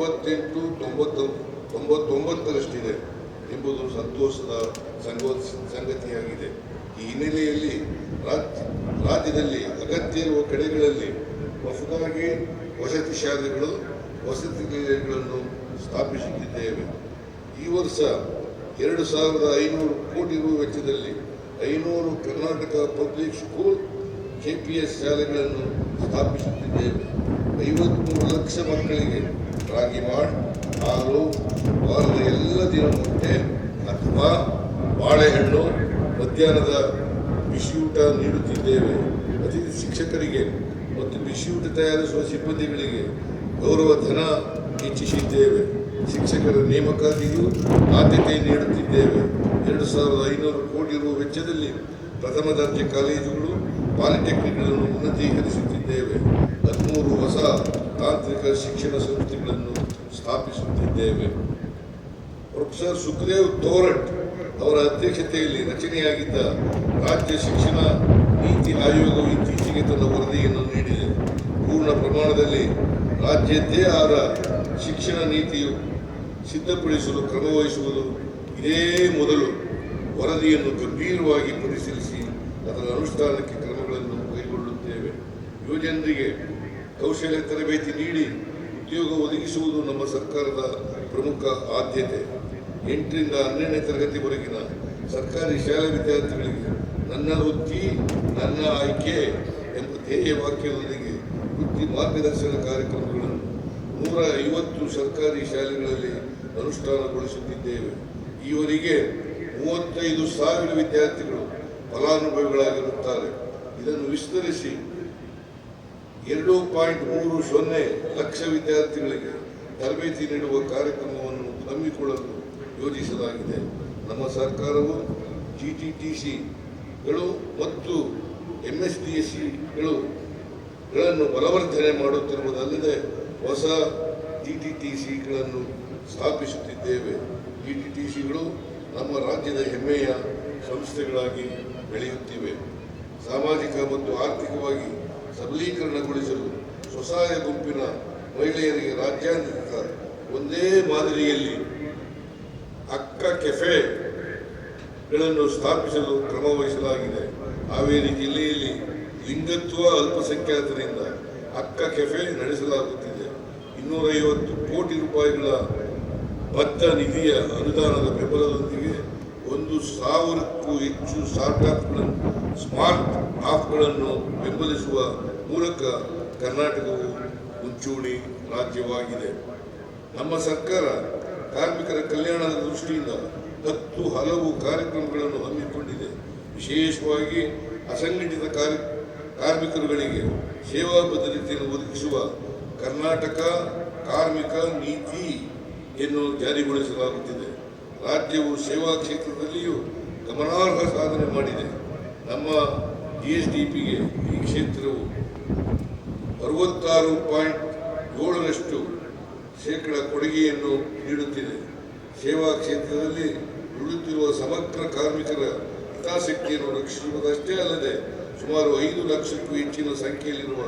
ತೊಂಬತ್ತೆಂಟು, ತೊಂಬತ್ತು, ತೊಂಬತ್ತೊಂಬತ್ತರಷ್ಟಿದೆ ಎಂಬುದು ಸಂತೋಷದ ಸಂಗೋ, ಸಂಗತಿಯಾಗಿದೆ. ಈ ಹಿನ್ನೆಲೆಯಲ್ಲಿ ರಾಜ್ಯ ರಾಜ್ಯದಲ್ಲಿ ಅಗತ್ಯ ಇರುವ ಕಡೆಗಳಲ್ಲಿ ಹೊಸದಾಗಿ ವಸತಿ ಶಾಲೆಗಳು, ವಸತಿ ನಿಲಯಗಳನ್ನು ಸ್ಥಾಪಿಸುತ್ತಿದ್ದೇವೆ ಈ ವರ್ಷ ಎರಡು ಸಾವಿರದ ಐನೂರು ಕೋಟಿ ರು ವೆಚ್ಚದಲ್ಲಿ ಐನೂರು ಕರ್ನಾಟಕ ಪಬ್ಲಿಕ್ ಸ್ಕೂಲ್ ಎಸ್ ಶಾಲೆಗಳನ್ನು ಸ್ಥಾಪಿಸುತ್ತಿದ್ದೇವೆ. ಐವತ್ಮೂರು ಲಕ್ಷ ಮಕ್ಕಳಿಗೆ ರಾಗಿ ಮಾಡ್, ಹಾಲು ವಾರದ ಎಲ್ಲ ದಿನ ಅಥವಾ ಬಾಳೆಹಣ್ಣು ಮಧ್ಯಾಹ್ನದ ಬಿಸಿಯೂಟ ನೀಡುತ್ತಿದ್ದೇವೆ. ಅತಿಥಿ ಶಿಕ್ಷಕರಿಗೆ ಮತ್ತು ಬಿಸಿಯೂಟ ತಯಾರಿಸುವ ಸಿಬ್ಬಂದಿಗಳಿಗೆ ಗೌರವ, ಧನ ಹೆಚ್ಚಿಸಿದ್ದೇವೆ. ಶಿಕ್ಷಕರ ನೇಮಕಾತಿಗೂ ಆದ್ಯತೆ ನೀಡುತ್ತಿದ್ದೇವೆ. ಎರಡು ಸಾವಿರದ ಐನೂರು ಕೋಟಿ ರು ವೆಚ್ಚದಲ್ಲಿ ಪ್ರಥಮ ದರ್ಜೆ ಕಾಲೇಜುಗಳು, ಪಾಲಿಟೆಕ್ನಿಕ್ಗಳನ್ನು ಉನ್ನತೀಕರಿಸುತ್ತಿದ್ದೇವೆ. ಶಿಕ್ಷಣ ಸಂಸ್ಥೆಗಳನ್ನು ಸ್ಥಾಪಿಸುತ್ತಿದ್ದೇವೆ. ಪ್ರೊಫೆಸರ್ ಸುಖದೇವ್ ತೋರಟ್ ಅವರ ಅಧ್ಯಕ್ಷತೆಯಲ್ಲಿ ರಚನೆಯಾಗಿದ್ದ ರಾಜ್ಯ ಶಿಕ್ಷಣ ನೀತಿ ಆಯೋಗವು ಇತ್ತೀಚೆಗೆ ತನ್ನ ವರದಿಯನ್ನು ನೀಡಿದೆ. ಪೂರ್ಣ ಪ್ರಮಾಣದಲ್ಲಿ ರಾಜ್ಯದ್ದೇ ಆದ ಶಿಕ್ಷಣ ನೀತಿಯು ಸಿದ್ಧಪಡಿಸಲು ಕ್ರಮವಹಿಸುವುದು ಇದೇ ಮೊದಲು. ವರದಿಯನ್ನು ಗಂಭೀರವಾಗಿ ಪರಿಶೀಲಿಸಿ ಅದರ ಅನುಷ್ಠಾನಕ್ಕೆ ಕ್ರಮಗಳನ್ನು ಕೈಗೊಳ್ಳುತ್ತೇವೆ. ಯುವಜನರಿಗೆ ಕೌಶಲ್ಯ ತರಬೇತಿ ನೀಡಿ ಉದ್ಯೋಗ ಒದಗಿಸುವುದು ನಮ್ಮ ಸರ್ಕಾರದ ಪ್ರಮುಖ ಆದ್ಯತೆ. ಎಂಟರಿಂದ ಹನ್ನೆರಡನೇ ತರಗತಿವರೆಗಿನ ಸರ್ಕಾರಿ ಶಾಲಾ ವಿದ್ಯಾರ್ಥಿಗಳಿಗೆ ನನ್ನ ವೃತ್ತಿ, ನನ್ನ ಆಯ್ಕೆ ಎಂಬ ಧ್ಯೇಯ ವಾಕ್ಯದೊಂದಿಗೆ ವೃತ್ತಿ ಮಾರ್ಗದರ್ಶನ ಕಾರ್ಯಕ್ರಮಗಳನ್ನು ನೂರ ಐವತ್ತು ಸರ್ಕಾರಿ ಶಾಲೆಗಳಲ್ಲಿ ಅನುಷ್ಠಾನಗೊಳಿಸುತ್ತಿದ್ದೇವೆ. ಈವರೆಗೆ ಮೂವತ್ತೈದು ಸಾವಿರ ವಿದ್ಯಾರ್ಥಿಗಳು ಫಲಾನುಭವಿಗಳಾಗಿರುತ್ತಾರೆ. ಇದನ್ನು ವಿಸ್ತರಿಸಿ ಎರಡು ಪಾಯಿಂಟ್ ಮೂರು ಸೊನ್ನೆ ಲಕ್ಷ ವಿದ್ಯಾರ್ಥಿಗಳಿಗೆ ತರಬೇತಿ ನೀಡುವ ಕಾರ್ಯಕ್ರಮವನ್ನು ಹಮ್ಮಿಕೊಳ್ಳಲು ಯೋಜಿಸಲಾಗಿದೆ. ನಮ್ಮ ಸರ್ಕಾರವು ಜಿ ಟಿ ಟಿ ಸಿಗಳು ಮತ್ತು ಎಂ ಎಸ್ ಡಿ ಎಸ್ ಸಿಗಳು ಗಳನ್ನು ಬಲವರ್ಧನೆ ಮಾಡುತ್ತಿರುವುದಲ್ಲದೆ ಹೊಸ ಜಿ ಟಿ ಟಿ ಸಿಗಳನ್ನು ಸ್ಥಾಪಿಸುತ್ತಿದ್ದೇವೆ. ಜಿ ಟಿ ಟಿ ಸಿಗಳು ನಮ್ಮ ರಾಜ್ಯದ ಹೆಮ್ಮೆಯ ಸಂಸ್ಥೆಗಳಾಗಿ ಬೆಳೆಯುತ್ತಿವೆ. ಸಾಮಾಜಿಕ ಮತ್ತು ಆರ್ಥಿಕವಾಗಿ ಸಬಲೀಕರಣಗೊಳಿಸಲು ಸ್ವಸಹಾಯ ಗುಂಪಿನ ಮಹಿಳೆಯರಿಗೆ ರಾಜ್ಯಾದ್ಯಂತ ಒಂದೇ ಮಾದರಿಯಲ್ಲಿ ಅಕ್ಕ ಕೆಫೆಗಳನ್ನು ಸ್ಥಾಪಿಸಲು ಕ್ರಮ ವಹಿಸಲಾಗಿದೆ. ಹಾವೇರಿ ಜಿಲ್ಲೆಯಲ್ಲಿ ಲಿಂಗತ್ವ ಅಲ್ಪಸಂಖ್ಯಾತರಿಂದ ಅಕ್ಕ ಕೆಫೆ ನಡೆಸಲಾಗುತ್ತಿದೆ. ಇನ್ನೂರೈವತ್ತು ಕೋಟಿ ರೂಪಾಯಿಗಳ ಭತ್ತ ನಿಧಿಯ ಅನುದಾನದ ಬೆಂಬಲದೊಂದಿಗೆ ಒಂದು ಸಾವಿರಕ್ಕೂ ಹೆಚ್ಚು ಸ್ಟಾರ್ಟ್ಅಪ್ಗಳನ್ನು ಸ್ಮಾರ್ಟ್ ಆಪ್ಗಳನ್ನು ಬೆಂಬಲಿಸುವ ಮೂಲಕ ಕರ್ನಾಟಕವು ಮುಂಚೂಣಿ ರಾಜ್ಯವಾಗಿದೆ. ನಮ್ಮ ಸರ್ಕಾರ ಕಾರ್ಮಿಕರ ಕಲ್ಯಾಣದ ದೃಷ್ಟಿಯಿಂದ ಹತ್ತು ಹಲವು ಕಾರ್ಯಕ್ರಮಗಳನ್ನು ಹಮ್ಮಿಕೊಂಡಿದೆ. ವಿಶೇಷವಾಗಿ ಅಸಂಘಟಿತ ಕಾರ್ಯ, ಕಾರ್ಮಿಕರುಗಳಿಗೆ ಸೇವಾ ಭದ್ರತೆಯನ್ನು ಒದಗಿಸುವ ಕರ್ನಾಟಕ ಕಾರ್ಮಿಕ ನೀತಿಯನ್ನು ಜಾರಿಗೊಳಿಸಲಾಗುತ್ತಿದೆ. ರಾಜ್ಯವು ಸೇವಾ ಕ್ಷೇತ್ರದಲ್ಲಿಯೂ ಗಮನಾರ್ಹ ಸಾಧನೆ ಮಾಡಿದೆ. ನಮ್ಮ ಜಿ ಎಸ್ ಡಿ ಪಿಗೆ ಈ ಕ್ಷೇತ್ರವು ಅರವತ್ತಾರು ಪಾಯಿಂಟ್ ಏಳರಷ್ಟು ಶೇಕಡ ಕೊಡುಗೆಯನ್ನು ನೀಡುತ್ತಿದೆ. ಸೇವಾ ಕ್ಷೇತ್ರದಲ್ಲಿ ದುಡಿಯುತ್ತಿರುವ ಸಮಗ್ರ ಕಾರ್ಮಿಕರ ಹಿತಾಸಕ್ತಿಯನ್ನು ರಕ್ಷಿಸುವುದಷ್ಟೇ ಅಲ್ಲದೆ ಸುಮಾರು ಐದು ಲಕ್ಷಕ್ಕೂ ಹೆಚ್ಚಿನ ಸಂಖ್ಯೆಯಲ್ಲಿರುವ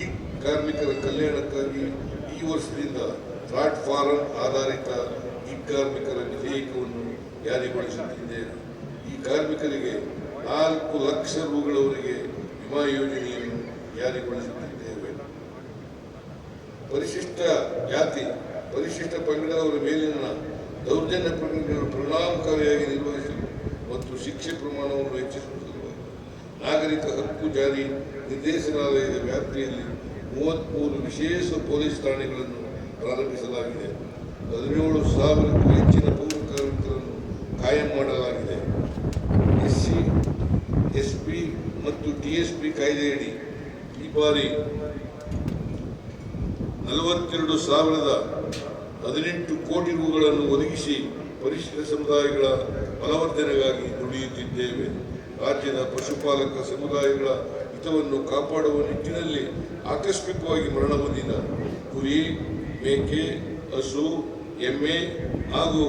ಈ ಕಾರ್ಮಿಕರ ಕಲ್ಯಾಣಕ್ಕಾಗಿ ಈ ವರ್ಷದಿಂದ ಪ್ಲಾಟ್ಫಾರಂ ಆಧಾರಿತ ಈ ಕಾರ್ಮಿಕರ ವಿಧೇಯಕವನ್ನು ಜಾರಿಗೊಳಿಸುತ್ತಿದ್ದೇವೆ ಈ ಕಾರ್ಮಿಕರಿಗೆ ನಾಲ್ಕು ಲಕ್ಷ ರೂಗಳವರೆಗೆ ವಿಮಾ ಯೋಜನೆಯನ್ನು ಜಾರಿಗೊಳಿಸುತ್ತಿದ್ದೇವೆ. ಪರಿಶಿಷ್ಟ ಜಾತಿ, ಪರಿಶಿಷ್ಟ ಪಂಗಡದವರ ಮೇಲಿನ ದೌರ್ಜನ್ಯ ಪ್ರಕರಣಗಳನ್ನು ಪರಿಣಾಮಕಾರಿಯಾಗಿ ನಿರ್ವಹಿಸಲು ಮತ್ತು ಶಿಕ್ಷೆ ಪ್ರಮಾಣವನ್ನು ಹೆಚ್ಚಿಸುವ ನಾಗರಿಕ ಹಕ್ಕು ಜಾರಿ ನಿರ್ದೇಶನಾಲಯದ ವ್ಯಾಪ್ತಿಯಲ್ಲಿ ಮೂವತ್ತ್ಮೂರು ವಿಶೇಷ ಪೊಲೀಸ್ ಠಾಣೆಗಳನ್ನು ಪ್ರಾರಂಭಿಸಲಾಗಿದೆ. ಹದಿನೇಳು ಸಾವಿರಕ್ಕೂ ಹೆಚ್ಚಿನ ಪೌರ ಕಾಯಂ ಮಾಡಲಾಗಿದೆ. ಎಸ್ ಸಿ ಎಸ್ ಪಿ ಮತ್ತು ಟಿ ಎಸ್ ಪಿ ಕಾಯ್ದೆಯಡಿ ಈ ಬಾರಿ ನಲವತ್ತೆರಡು ಸಾವಿರದ ಹದಿನೆಂಟು ಕೋಟಿ ರೂಗಳನ್ನು ಒದಗಿಸಿ ಪರಿಶಿಷ್ಟ ಸಮುದಾಯಗಳ ಬಲವರ್ಧನೆಗಾಗಿ ದುಡಿಯುತ್ತಿದ್ದೇವೆ. ರಾಜ್ಯದ ಪಶುಪಾಲಕ ಸಮುದಾಯಗಳ ಹಿತವನ್ನು ಕಾಪಾಡುವ ನಿಟ್ಟಿನಲ್ಲಿ ಆಕಸ್ಮಿಕವಾಗಿ ಮರಣ ಹೊಂದಿದ ಕುರಿ ಮೇಕೆ, ಹಸು, ಎಮ್ಮೆ ಹಾಗೂ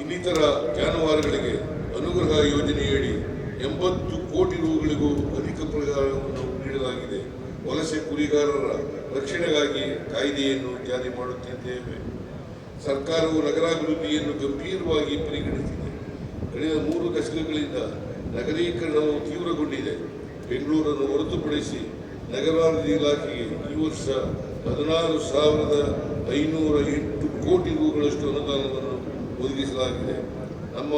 ಇನ್ನಿತರ ಜಾನುವಾರುಗಳಿಗೆ ಅನುಗ್ರಹ ಯೋಜನೆಯಡಿ ಎಂಬತ್ತು ಕೋಟಿ ರೂಗಳಿಗೂ ಅಧಿಕ ಪರಿಹಾರವನ್ನು ನೀಡಲಾಗಿದೆ. ವಲಸೆ ಕುರಿಗಾರರ ರಕ್ಷಣೆಗಾಗಿ ಕಾಯ್ದೆಯನ್ನು ಜಾರಿ ಮಾಡುತ್ತಿದ್ದೇವೆ. ಸರ್ಕಾರವು ನಗರಾಭಿವೃದ್ಧಿಯನ್ನು ಗಂಭೀರವಾಗಿ ಪರಿಗಣಿಸಿದೆ. ಕಳೆದ ಮೂರು ದಶಕಗಳಿಂದ ನಗರೀಕರಣವು ತೀವ್ರಗೊಂಡಿದೆ. ಬೆಂಗಳೂರನ್ನು ಹೊರತುಪಡಿಸಿ ನಗರಾಭಿವೃದ್ಧಿ ಇಲಾಖೆಗೆ ಈ ವರ್ಷ ಹದಿನಾರು ಸಾವಿರದ ಐನೂರ ಎಂಟು ಕೋಟಿ ರೂಗಳಷ್ಟು ಅನುದಾನವನ್ನು ಒದಗಿಸಲಾಗಿದೆ. ನಮ್ಮ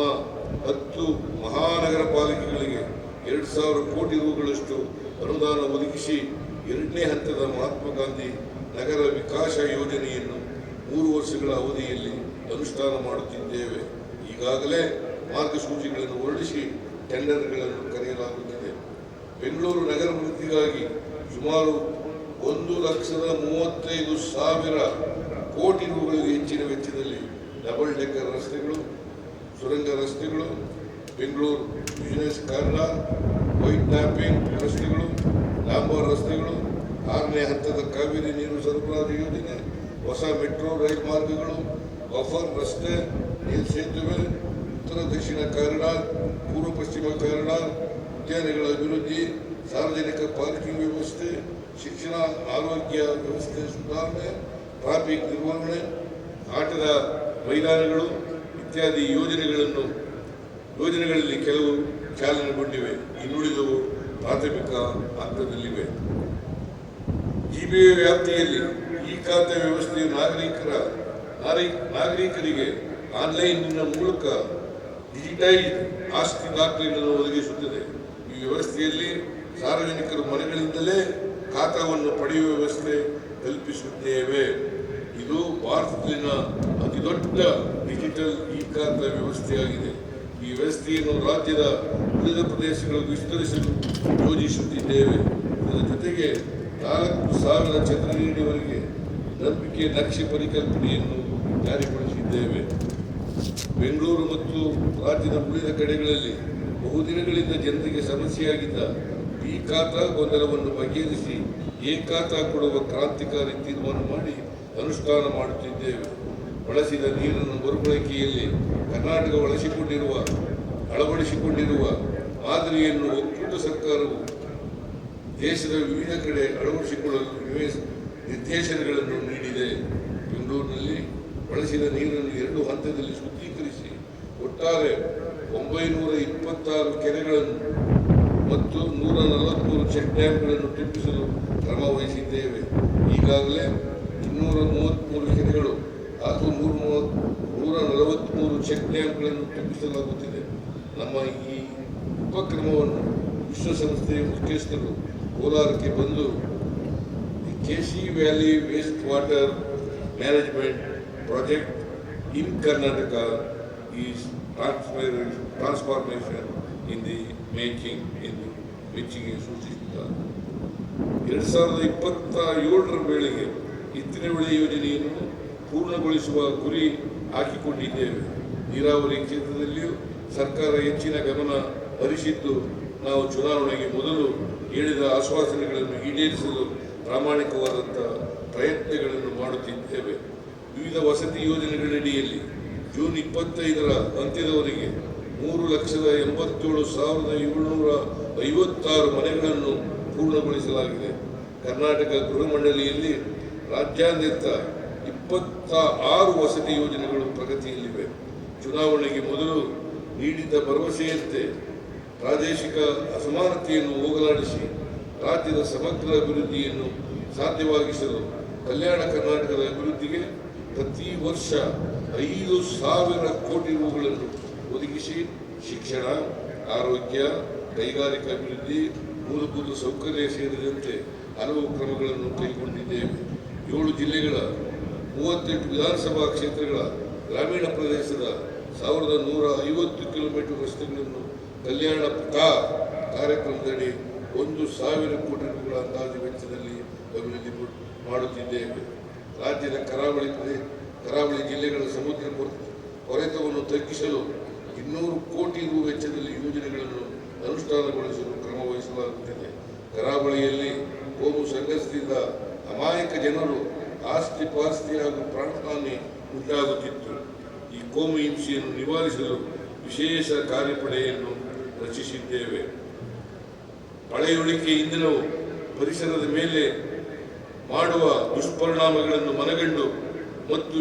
ಹತ್ತು ಮಹಾನಗರ ಪಾಲಿಕೆಗಳಿಗೆ ಎರಡು ಸಾವಿರ ಕೋಟಿ ರೂಗಳಷ್ಟು ಅನುದಾನ ಒದಗಿಸಿ ಎರಡನೇ ಹಂತದ ಮಹಾತ್ಮ ಗಾಂಧಿ ನಗರ ವಿಕಾಸ ಯೋಜನೆಯನ್ನು ಮೂರು ವರ್ಷಗಳ ಅವಧಿಯಲ್ಲಿ ಅನುಷ್ಠಾನ ಮಾಡುತ್ತಿದ್ದೇವೆ. ಈಗಾಗಲೇ ಮಾರ್ಗಸೂಚಿಗಳನ್ನು ಹೊರಡಿಸಿ ಟೆಂಡರ್ಗಳನ್ನು ಕರೆಯಲಾಗುತ್ತಿದೆ. ಬೆಂಗಳೂರು ನಗರ ಅಭಿವೃದ್ಧಿಗಾಗಿ ಸುಮಾರು ಒಂದು ಲಕ್ಷದ ಮೂವತ್ತೈದು ಸಾವಿರ ಕೋಟಿ ರೂಪಾಯಿಗೂ ಹೆಚ್ಚಿನ ವೆಚ್ಚದಲ್ಲಿ ಡಬಲ್ ಡೆಕ್ಕರ್ ರಸ್ತೆಗಳು, ಸುರಂಗ ರಸ್ತೆಗಳು, Bengaluru business corridor white topping ರಸ್ತೆಗಳು ಡಾಂಬರ್ ರಸ್ತೆಗಳು, ಆರನೇ ಹಂತದ ಕಾವೇರಿ ನೀರು ಸರಬರಾಜು ಯೋಜನೆ, ಹೊಸ ಮೆಟ್ರೋ ರೈಲ್ ಮಾರ್ಗಗಳು, ಬಫರ್ ರಸ್ತೆ, ನೀರು ಸೇತುವೆ, ಉತ್ತರ ದಕ್ಷಿಣ ಕಾರಿಡಾರ್ ಪೂರ್ವ ಪಶ್ಚಿಮ ಕಾರಿಡಾರ್ ಉದ್ಯಾನಗಳ ಅಭಿವೃದ್ಧಿ, ಸಾರ್ವಜನಿಕ ಪಾರ್ಕಿಂಗ್ ವ್ಯವಸ್ಥೆ ಶಿಕ್ಷಣ, ಆರೋಗ್ಯ ವ್ಯವಸ್ಥೆ ಸುಧಾರಣೆ ಟ್ರಾಫಿಕ್ ನಿರ್ವಹಣೆ, ಆಟದ ಮೈದಾನಗಳು ಇತ್ಯಾದಿ ಯೋಜನೆಗಳನ್ನು, ಯೋಜನೆಗಳಲ್ಲಿ ಕೆಲವು ಚಾಲನೆಗೊಂಡಿವೆ. ಇನ್ನುಳಿದವು ಪ್ರಾಥಮಿಕ ಹಂತದಲ್ಲಿವೆ. ಜಿಬಿಎ ವ್ಯಾಪ್ತಿಯಲ್ಲಿ ಈ ಖಾತೆ ವ್ಯವಸ್ಥೆಯು ನಾಗರಿಕರ ನಾಗರಿಕರಿಗೆ ಆನ್ಲೈನಿನ ಮೂಲಕ ಡಿಜಿಟೈಸ್ ಆಸ್ತಿ ದಾಖಲೆಗಳನ್ನು ಒದಗಿಸುತ್ತದೆ. ಈ ವ್ಯವಸ್ಥೆಯಲ್ಲಿ ಸಾರ್ವಜನಿಕರು ಮನೆಗಳಿಂದಲೇ ಖಾತಾವನ್ನು ಪಡೆಯುವ ವ್ಯವಸ್ಥೆ ಕಲ್ಪಿಸುತ್ತೇವೆ. ಇದು ಭಾರತದಲ್ಲಿನ ಅತಿದೊಡ್ಡ ಡಿಜಿಟಲ್ ಇ ಖಾತಾ ವ್ಯವಸ್ಥೆಯಾಗಿದೆ. ಈ ವ್ಯವಸ್ಥೆಯನ್ನು ರಾಜ್ಯದ ಉಳಿದ ಪ್ರದೇಶಗಳು ವಿಸ್ತರಿಸಲು ಯೋಜಿಸುತ್ತಿದ್ದೇವೆ. ಇದರ ಜೊತೆಗೆ ನಾಲ್ಕು ಸಾವಿರ ಚದರಡಿಯವರೆಗೆ ನಂಬಿಕೆ ನಕ್ಷೆ ಪರಿಕಲ್ಪನೆಯನ್ನು ಜಾರಿಗೊಳಿಸಿದ್ದೇವೆ. ಬೆಂಗಳೂರು ಮತ್ತು ರಾಜ್ಯದ ಉಳಿದ ಕಡೆಗಳಲ್ಲಿ ಬಹುದಿನಗಳಿಂದ ಜನರಿಗೆ ಸಮಸ್ಯೆಯಾಗಿದ್ದ ಈ ಖಾತಾ ಗೊಂದಲವನ್ನು ಬಗೆಹರಿಸಿ ಏ ಖಾತಾ ಕೊಡುವ ಕ್ರಾಂತಿಕಾರಿ ತೀರ್ಮಾನ ಮಾಡಿ ಅನುಷ್ಠಾನ ಮಾಡುತ್ತಿದ್ದೇವೆ. ಬಳಸಿದ ನೀರನ್ನು ಮರುಬಳಕೆಯಲ್ಲಿ ಕರ್ನಾಟಕ ಬಳಸಿಕೊಂಡಿರುವ, ಅಳವಡಿಸಿಕೊಂಡಿರುವ ಮಾದರಿಯನ್ನು ಒಕ್ಕೂಟ ಸರ್ಕಾರವು ದೇಶದ ವಿವಿಧ ಕಡೆ ಅಳವಡಿಸಿಕೊಳ್ಳಲು ನಿರ್ದೇಶನಗಳನ್ನು ನೀಡಿದೆ. ಬೆಂಗಳೂರಿನಲ್ಲಿ ಬಳಸಿದ ನೀರನ್ನು ಎರಡು ಹಂತದಲ್ಲಿ ಶುದ್ಧೀಕರಿಸಿ, ಒಟ್ಟಾರೆ ಒಂಬೈನೂರ ಇಪ್ಪತ್ತಾರು ಕೆರೆಗಳನ್ನು ಮತ್ತು ನೂರ ನಲವತ್ತ್ಮೂರು ಚೆಕ್ ಡ್ಯಾಂಗಳನ್ನು ಟಿಪ್ಪಿಸಲು ಕ್ರಮ ವಹಿಸಿದ್ದೇವೆ ಈಗಾಗಲೇ ಇನ್ನೂರ ಮೂವತ್ತ್ಮೂರು ಕೆರೆಗಳು ಹಾಗೂ ನೂರ ಮೂವತ್, ನೂರ ನಲವತ್ತ್ಮೂರು ಚೆಕ್ ಡ್ಯಾಂಗಳನ್ನು ಟಿಪ್ಪಿಸಲಾಗುತ್ತಿದೆ ನಮ್ಮ ಈ ಉಪಕ್ರಮವನ್ನು ವಿಶ್ವಸಂಸ್ಥೆಯ ಮುಖ್ಯಸ್ಥರು ಕೋಲಾರಕ್ಕೆ ಬಂದು KC valley waste water management project in Karnataka is transformation in the making ಎಂದು ಮೆಚ್ಚುಗೆ ಸೂಚಿಸಿದ್ದಾರೆ ಎರಡು ಸಾವಿರದ ಇಪ್ಪತ್ತ ಏಳರ ವೇಳೆಗೆ ಇತ್ತಿನ ಬೆಳೆ ಯೋಜನೆಯನ್ನು ಪೂರ್ಣಗೊಳಿಸುವ ಗುರಿ ಹಾಕಿಕೊಂಡಿದ್ದೇವೆ. ನೀರಾವರಿ ಕ್ಷೇತ್ರದಲ್ಲಿಯೂ ಸರ್ಕಾರ ಹೆಚ್ಚಿನ ಗಮನ ಹರಿಸಿದ್ದು ನಾವು ಚುನಾವಣೆಗೆ ಮೊದಲು ಹೇಳಿದ ಆಶ್ವಾಸನೆಗಳನ್ನು ಈಡೇರಿಸಲು ಪ್ರಾಮಾಣಿಕವಾದಂಥ ಪ್ರಯತ್ನಗಳನ್ನು ಮಾಡುತ್ತಿದ್ದೇವೆ. ವಿವಿಧ ವಸತಿ ಯೋಜನೆಗಳಡಿಯಲ್ಲಿ ಜೂನ್ ಇಪ್ಪತ್ತೈದರ ಅಂತ್ಯದವರೆಗೆ ಮೂರು ಲಕ್ಷದ ಎಂಬತ್ತೇಳು ಸಾವಿರದ ಏಳುನೂರ ಐವತ್ತಾರು ಮನೆಗಳನ್ನು ಪೂರ್ಣಗೊಳಿಸಲಾಗಿದೆ. ಕರ್ನಾಟಕ ಗೃಹ ಮಂಡಳಿಯಲ್ಲಿ ರಾಜ್ಯಾದ್ಯಂತ ಇಪ್ಪತ್ತ ಆರು ವಸತಿ ಯೋಜನೆಗಳು ಪ್ರಗತಿಯಲ್ಲಿವೆ. ಚುನಾವಣೆಗೆ ಮೊದಲು ನೀಡಿದ್ದ ಭರವಸೆಯಂತೆ ಪ್ರಾದೇಶಿಕ ಅಸಮಾನತೆಯನ್ನು ಹೋಗಲಾಡಿಸಿ ರಾಜ್ಯದ ಸಮಗ್ರ ಅಭಿವೃದ್ಧಿಯನ್ನು ಸಾಧ್ಯವಾಗಿಸಲು ಕಲ್ಯಾಣ ಕರ್ನಾಟಕದ ಅಭಿವೃದ್ಧಿಗೆ ಪ್ರತಿ ವರ್ಷ ಐದು ಸಾವಿರ ಕೋಟಿ ರೂಗಳನ್ನು ಒದಗಿಸಿ ಶಿಕ್ಷಣ, ಆರೋಗ್ಯ, ಕೈಗಾರಿಕಾ ಅಭಿವೃದ್ಧಿ, ಮೂಲಭೂತ ಸೌಕರ್ಯ ಸೇರಿದಂತೆ ಹಲವು ಕ್ರಮಗಳನ್ನು ಕೈಗೊಂಡಿದ್ದೇವೆ. ಏಳು ಜಿಲ್ಲೆಗಳ, ಮೂವತ್ತೆಂಟು ವಿಧಾನಸಭಾ ಕ್ಷೇತ್ರಗಳ ಗ್ರಾಮೀಣ ಪ್ರದೇಶದ ಸಾವಿರದ ನೂರ ಐವತ್ತು ಕಿಲೋಮೀಟರ್ ರಸ್ತೆಗಳನ್ನು ಕಲ್ಯಾಣ ಪಥ ಕಾರ್ಯಕ್ರಮದಡಿ ಒಂದು ಸಾವಿರ ಕೋಟಿ ರೂಪಾಯಿಗಳ ಅಂದಾಜು ವೆಚ್ಚದಲ್ಲಿ ಅಭಿವೃದ್ಧಿ ಮಾಡುತ್ತಿದ್ದೇವೆ. ರಾಜ್ಯದ ಕರಾವಳಿ ಕರಾವಳಿ ಜಿಲ್ಲೆಗಳ ಸಮುದ್ರ ಕೊರ- ಕೊರೆತವನ್ನು ತಗ್ಗಿಸಲು ಇನ್ನೂರು ಕೋಟಿ ರು ವೆಚ್ಚದಲ್ಲಿ ಯೋಜನೆಗಳನ್ನು ಅನುಷ್ಠಾನಗೊಳಿಸಲು ಕ್ರಮ ವಹಿಸಲಾಗುತ್ತಿದೆ. ಕರಾವಳಿಯಲ್ಲಿ ಕೋಮು ಸಂಘರ್ಷದಿಂದ ಅಮಾಯಕ ಜನರು ಆಸ್ತಿ ಪಾಸ್ತಿ ಹಾಗೂ ಪ್ರಾಣಹಾನಿ ಉಂಟಾಗುತ್ತಿತ್ತು. ಈ ಕೋಮು ಹಿಂಸೆಯನ್ನು ನಿವಾರಿಸಲು ವಿಶೇಷ ಕಾರ್ಯಪಡೆಯನ್ನು ರಚಿಸಿದ್ದೇವೆ. ಪಳೆಯುಳಿಕೆ ಇಂಧನವು ಪರಿಸರದ ಮೇಲೆ ಮಾಡುವ ದುಷ್ಪರಿಣಾಮಗಳನ್ನು ಮನಗಂಡು ಮತ್ತು